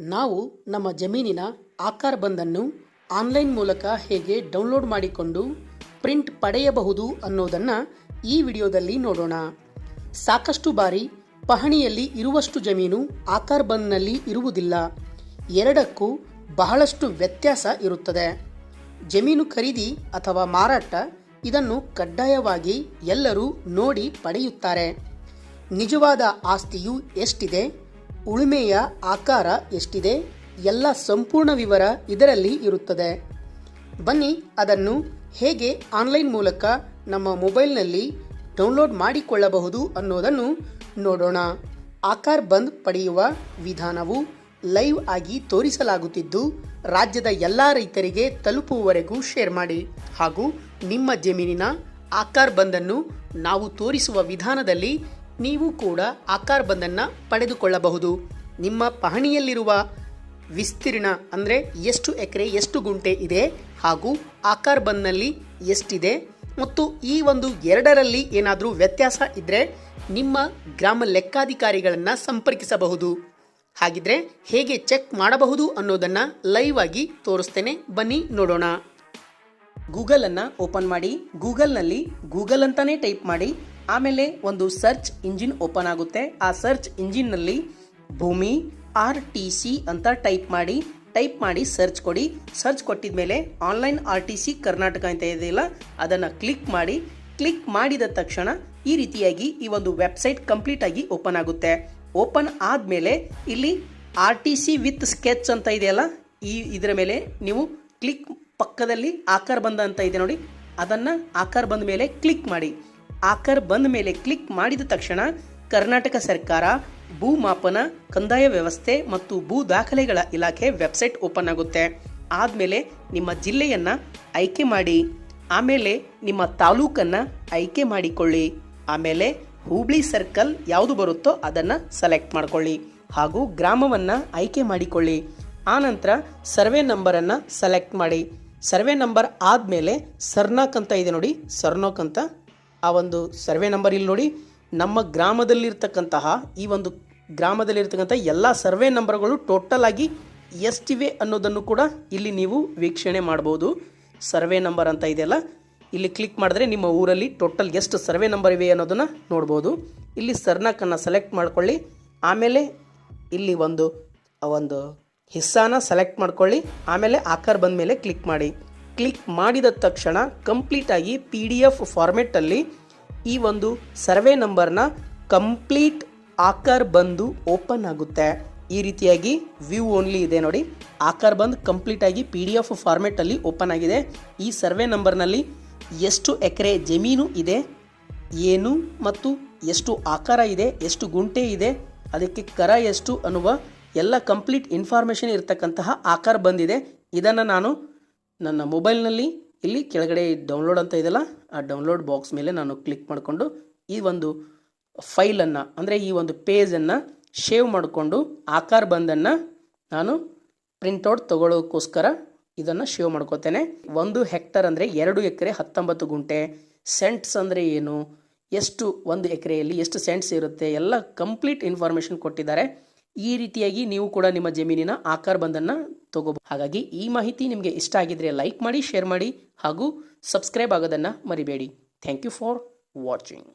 ನಾವು ನಮ್ಮ ಜಮೀನಿನ ಆಕಾರ ಬಂದನ್ನು ಆನ್ಲೈನ್ ಮೂಲಕ ಹೇಗೆ ಡೌನ್ಲೋಡ್ ಮಾಡಿಕೊಂಡು ಪ್ರಿಂಟ್ ಪಡೆಯಬಹುದು ಅನ್ನೋದನ್ನು ಈ ವಿಡಿಯೋದಲ್ಲಿ ನೋಡೋಣ. ಸಾಕಷ್ಟು ಬಾರಿ ಪಹಣಿಯಲ್ಲಿ ಇರುವಷ್ಟು ಜಮೀನು ಆಕಾರ ಬಂದ್ನಲ್ಲಿ ಇರುವುದಿಲ್ಲ. ಎರಡಕ್ಕೂ ಬಹಳಷ್ಟು ವ್ಯತ್ಯಾಸ ಇರುತ್ತದೆ. ಜಮೀನು ಖರೀದಿ ಅಥವಾ ಮಾರಾಟ ಇದನ್ನು ಕಡ್ಡಾಯವಾಗಿ ಎಲ್ಲರೂ ನೋಡಿ ಪಡೆಯುತ್ತಾರೆ. ನಿಜವಾದ ಆಸ್ತಿಯು ಎಷ್ಟಿದೆ? ಉಳುಮೆಯ ಆಕಾರ ಎಷ್ಟಿದೆ? ಎಲ್ಲ ಸಂಪೂರ್ಣ ವಿವರ ಇದರಲ್ಲಿ ಇರುತ್ತದೆ. ಬನ್ನಿ ಅದನ್ನು ಹೇಗೆ ಆನ್ಲೈನ್ ಮೂಲಕ ನಮ್ಮ ಮೊಬೈಲ್ನಲ್ಲಿ ಡೌನ್ಲೋಡ್ ಮಾಡಿಕೊಳ್ಳಬಹುದು ಅನ್ನೋದನ್ನು ನೋಡೋಣ. ಆಕಾರ್ ಬಂದ್ ಪಡೆಯುವ ವಿಧಾನವು ಲೈವ್ ಆಗಿ ತೋರಿಸಲಾಗುತ್ತಿದ್ದು, ರಾಜ್ಯದ ಎಲ್ಲ ರೈತರಿಗೆ ತಲುಪುವವರೆಗೂ ಶೇರ್ ಮಾಡಿ. ಹಾಗೂ ನಿಮ್ಮ ಜಮೀನಿನ ಆಕಾರ್ ಬಂದನ್ನು ನಾವು ತೋರಿಸುವ ವಿಧಾನದಲ್ಲಿ ನೀವು ಕೂಡ ಆಕಾರ್ ಬಂದನ್ನು ಪಡೆದುಕೊಳ್ಳಬಹುದು. ನಿಮ್ಮ ಪಹಣಿಯಲ್ಲಿರುವ ವಿಸ್ತೀರ್ಣ ಅಂದರೆ ಎಷ್ಟು ಎಕರೆ, ಎಷ್ಟು ಗುಂಟೆ ಇದೆ ಹಾಗೂ ಆಕಾರ್ ಬಂದ್ನಲ್ಲಿ ಎಷ್ಟಿದೆ ಮತ್ತು ಈ ಒಂದು ಎರಡರಲ್ಲಿ ಏನಾದರೂ ವ್ಯತ್ಯಾಸ ಇದ್ದರೆ ನಿಮ್ಮ ಗ್ರಾಮ ಲೆಕ್ಕಾಧಿಕಾರಿಗಳನ್ನು ಸಂಪರ್ಕಿಸಬಹುದು. ಹಾಗಿದ್ರೆ ಹೇಗೆ ಚೆಕ್ ಮಾಡಬಹುದು ಅನ್ನೋದನ್ನು ಲೈವ್ ಆಗಿ ತೋರಿಸ್ತೇನೆ. ಬನ್ನಿ ನೋಡೋಣ. ಗೂಗಲನ್ನು ಓಪನ್ ಮಾಡಿ. ಗೂಗಲ್ನಲ್ಲಿ ಗೂಗಲ್ ಅಂತಲೇ ಟೈಪ್ ಮಾಡಿ. ಆಮೇಲೆ ಒಂದು ಸರ್ಚ್ ಇಂಜಿನ್ ಓಪನ್ ಆಗುತ್ತೆ. ಆ ಸರ್ಚ್ ಇಂಜಿನ್ನಲ್ಲಿ ಭೂಮಿ ಆರ್ ಟಿ ಸಿ ಅಂತ ಟೈಪ್ ಮಾಡಿ ಟೈಪ್ ಮಾಡಿ ಸರ್ಚ್ ಕೊಡಿ. ಸರ್ಚ್ ಕೊಟ್ಟಿದ ಮೇಲೆ online R T C Karnataka ಅಂತ ಇದೆಯಲ್ಲ ಅದನ್ನು ಕ್ಲಿಕ್ ಮಾಡಿ. ಕ್ಲಿಕ್ ಮಾಡಿದ ತಕ್ಷಣ ಈ ರೀತಿಯಾಗಿ ಈ ಒಂದು ವೆಬ್ಸೈಟ್ ಕಂಪ್ಲೀಟ್ ಆಗಿ ಓಪನ್ ಆಗುತ್ತೆ. ಓಪನ್ ಆದಮೇಲೆ ಇಲ್ಲಿ R T C with sketch ಅಂತ ಇದೆಯಲ್ಲ ಈ ಇದರ ಮೇಲೆ ನೀವು ಕ್ಲಿಕ್ ಪಕ್ಕದಲ್ಲಿ ಆಕಾರ ಬಂದ ಅಂತ ಇದೆ ನೋಡಿ, ಅದನ್ನು ಆಕಾರ ಬಂದ ಮೇಲೆ ಕ್ಲಿಕ್ ಮಾಡಿ. ಆಕಾರ ಬಂದ ಮೇಲೆ ಕ್ಲಿಕ್ ಮಾಡಿದ ತಕ್ಷಣ ಕರ್ನಾಟಕ ಸರ್ಕಾರ ಭೂ ಮಾಪನ, ಕಂದಾಯ ವ್ಯವಸ್ಥೆ ಮತ್ತು ಭೂ ದಾಖಲೆಗಳ ಇಲಾಖೆ ವೆಬ್ಸೈಟ್ ಓಪನ್ ಆಗುತ್ತೆ. ಆದಮೇಲೆ ನಿಮ್ಮ ಜಿಲ್ಲೆಯನ್ನು ಆಯ್ಕೆ ಮಾಡಿ. ಆಮೇಲೆ ನಿಮ್ಮ ತಾಲೂಕನ್ನು ಆಯ್ಕೆ ಮಾಡಿಕೊಳ್ಳಿ. ಆಮೇಲೆ ಹೂಬ್ಳಿ ಸರ್ಕಲ್ ಯಾವುದು ಬರುತ್ತೋ ಅದನ್ನು ಸೆಲೆಕ್ಟ್ ಮಾಡ್ಕೊಳ್ಳಿ ಹಾಗೂ ಗ್ರಾಮವನ್ನು ಆಯ್ಕೆ ಮಾಡಿಕೊಳ್ಳಿ. ಆನಂತರ ಸರ್ವೆ ನಂಬರನ್ನು ಸೆಲೆಕ್ಟ್ ಮಾಡಿ. ಸರ್ವೆ ನಂಬರ್ ಆದಮೇಲೆ ಸರ್ನಾಕ್ ಅಂತ ಇದೆ ನೋಡಿ. ಸರ್ನಾಕ್ ಅಂತ ಆ ಒಂದು ಸರ್ವೆ ನಂಬರ್ ಇಲ್ಲಿ ನೋಡಿ. ನಮ್ಮ ಗ್ರಾಮದಲ್ಲಿರ್ತಕ್ಕಂತಹ, ಈ ಒಂದು ಗ್ರಾಮದಲ್ಲಿರ್ತಕ್ಕಂಥ ಎಲ್ಲ ಸರ್ವೆ ನಂಬರ್ಗಳು ಟೋಟಲ್ ಆಗಿ ಎಷ್ಟಿವೆ ಅನ್ನೋದನ್ನು ಕೂಡ ಇಲ್ಲಿ ನೀವು ವೀಕ್ಷಣೆ ಮಾಡ್ಬೋದು. ಸರ್ವೆ ನಂಬರ್ ಅಂತ ಇದೆಯಲ್ಲ ಇಲ್ಲಿ ಕ್ಲಿಕ್ ಮಾಡಿದ್ರೆ ನಿಮ್ಮ ಊರಲ್ಲಿ ಟೋಟಲ್ ಎಷ್ಟು ಸರ್ವೆ ನಂಬರ್ ಇವೆ ಅನ್ನೋದನ್ನು ನೋಡ್ಬೋದು. ಇಲ್ಲಿ ಸರ್ನಾಕನ್ನು ಸೆಲೆಕ್ಟ್ ಮಾಡ್ಕೊಳ್ಳಿ. ಆಮೇಲೆ ಇಲ್ಲಿ ಒಂದು ಒಂದು ಹಿಸ್ಸಾನ ಸೆಲೆಕ್ಟ್ ಮಾಡ್ಕೊಳ್ಳಿ. ಆಮೇಲೆ ಆಕಾರ ಬಂದ ಮೇಲೆ ಕ್ಲಿಕ್ ಮಾಡಿ. ಕ್ಲಿಕ್ ಮಾಡಿದ ತಕ್ಷಣ ಕಂಪ್ಲೀಟಾಗಿ ಪಿ ಡಿ ಎಫ್ ಫಾರ್ಮೆಟಲ್ಲಿ ಈ ಒಂದು ಸರ್ವೆ ನಂಬರ್ನ ಕಂಪ್ಲೀಟ್ ಆಕಾರ ಬಂದು ಓಪನ್ ಆಗುತ್ತೆ. ಈ ರೀತಿಯಾಗಿ ವ್ಯೂ ಓನ್ಲಿ ಇದೆ ನೋಡಿ. ಆಕಾರ ಬಂದು ಕಂಪ್ಲೀಟಾಗಿ ಪಿ ಡಿ ಎಫ್ ಫಾರ್ಮೆಟಲ್ಲಿ ಓಪನ್ ಆಗಿದೆ. ಈ ಸರ್ವೆ ನಂಬರ್ನಲ್ಲಿ ಎಷ್ಟು ಎಕರೆ ಜಮೀನು ಇದೆ, ಏನು ಮತ್ತು ಎಷ್ಟು ಆಕಾರ ಇದೆ, ಎಷ್ಟು ಗುಂಟೆ ಇದೆ, ಅದಕ್ಕೆ ಕರ ಎಷ್ಟು ಅನ್ನುವ ಎಲ್ಲ ಕಂಪ್ಲೀಟ್ ಇನ್ಫಾರ್ಮೇಷನ್ ಇರತಕ್ಕಂತಹ ಆಕಾರ ಬಂದಿದೆ. ಇದನ್ನು ನಾನು ನನ್ನ ಮೊಬೈಲ್ನಲ್ಲಿ ಇಲ್ಲಿ ಕೆಳಗಡೆ ಡೌನ್ಲೋಡ್ ಅಂತ ಇದೆಯಲ್ಲ, ಆ ಡೌನ್ಲೋಡ್ ಬಾಕ್ಸ್ ಮೇಲೆ ನಾನು ಕ್ಲಿಕ್ ಮಾಡಿಕೊಂಡು ಈ ಒಂದು ಫೈಲನ್ನು, ಅಂದರೆ ಈ ಒಂದು ಪೇಜನ್ನು ಶೇವ್ ಮಾಡಿಕೊಂಡು ಆಕಾರ ಬಂದನ್ನು ನಾನು ಪ್ರಿಂಟೌಟ್ ತಗೊಳ್ಳೋಕ್ಕೋಸ್ಕರ ಇದನ್ನು ಶೇವ್ ಮಾಡ್ಕೋತೇನೆ. ಒಂದು ಹೆಕ್ಟರ್ ಅಂದರೆ ಎರಡು ಎಕರೆ ಹತ್ತೊಂಬತ್ತು ಗುಂಟೆ, ಸೆಂಟ್ಸ್ ಅಂದರೆ ಏನು, ಎಷ್ಟು ಒಂದು ಎಕರೆಯಲ್ಲಿ ಎಷ್ಟು ಸೆಂಟ್ಸ್ ಇರುತ್ತೆ, ಎಲ್ಲ ಕಂಪ್ಲೀಟ್ ಇನ್ಫಾರ್ಮೇಷನ್ ಕೊಟ್ಟಿದ್ದಾರೆ. ಈ ರೀತಿಯಾಗಿ ನೀವು ಕೂಡ ನಿಮ್ಮ ಜಮೀನಿನ ಆಕಾರ ಬಂದನ್ನು ತಗೋಬಹುದು. ಹಾಗಾಗಿ ಈ ಮಾಹಿತಿ ನಿಮಗೆ ಇಷ್ಟ ಆಗಿದ್ರೆ ಲೈಕ್ ಮಾಡಿ ಶೇರ್ ಮಾಡಿ ಹಾಗೂ ಸಬ್ಸ್ಕ್ರೈಬ್ ಆಗೋದನ್ನು ಮರಿಬೇಡಿ. Thank you for watching